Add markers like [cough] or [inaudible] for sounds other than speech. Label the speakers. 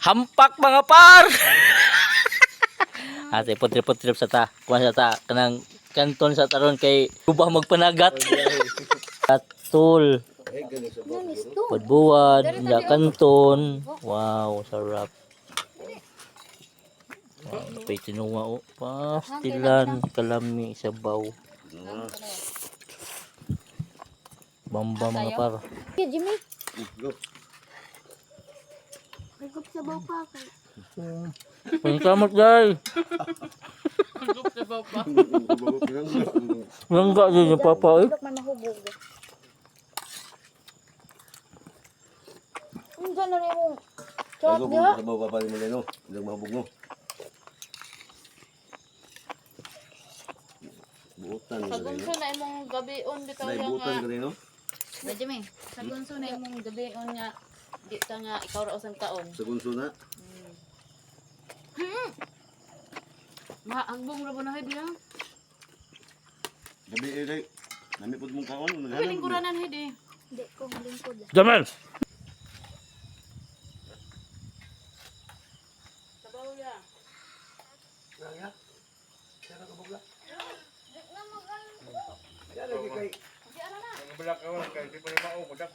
Speaker 1: Hampak mga par. [laughs] Ate putrip-putrip sa ta. Kuha sa ta kanang kanton sa taron kay ubah magpanagat.
Speaker 2: [laughs]
Speaker 1: Katul.
Speaker 3: Pagbuwad, ya
Speaker 1: kanton. Wow, sarap. Wow, napay tinuwa o. Pastilan, kalami, sabaw. Bamba mga par.
Speaker 3: Okay, Jimmy. Nagkup sa baw pa ako.
Speaker 1: Pangkamot guys. Langga din yung papa eh.
Speaker 3: Tulog man mahubog. Ang dyan na rin mo. Chop niya. sa
Speaker 2: baba pa rin mo no. Ilang mahubog mo. Buutan ka rin Sagunso
Speaker 4: no. na imong gabion bitaw Nay nga. buutan ka
Speaker 2: rin no.
Speaker 4: Medyo may. Sagunso na imong gabion nga Di ta nga ikaw ra usang taon.
Speaker 2: Sa bunso na.
Speaker 4: Mm. Hmm. Maangbong ra mo na hay bilang.
Speaker 2: Gabi eh day. Nami pud mong kaon ano naghanan. Hiling ko
Speaker 4: ranan hay di.
Speaker 3: Di ko lingkod.
Speaker 1: Jamal.
Speaker 4: Sabaw ya.
Speaker 2: Raya. Sira ka bugla. Ya lagi kay.
Speaker 5: Ang bulak ka kay di pa mao budak.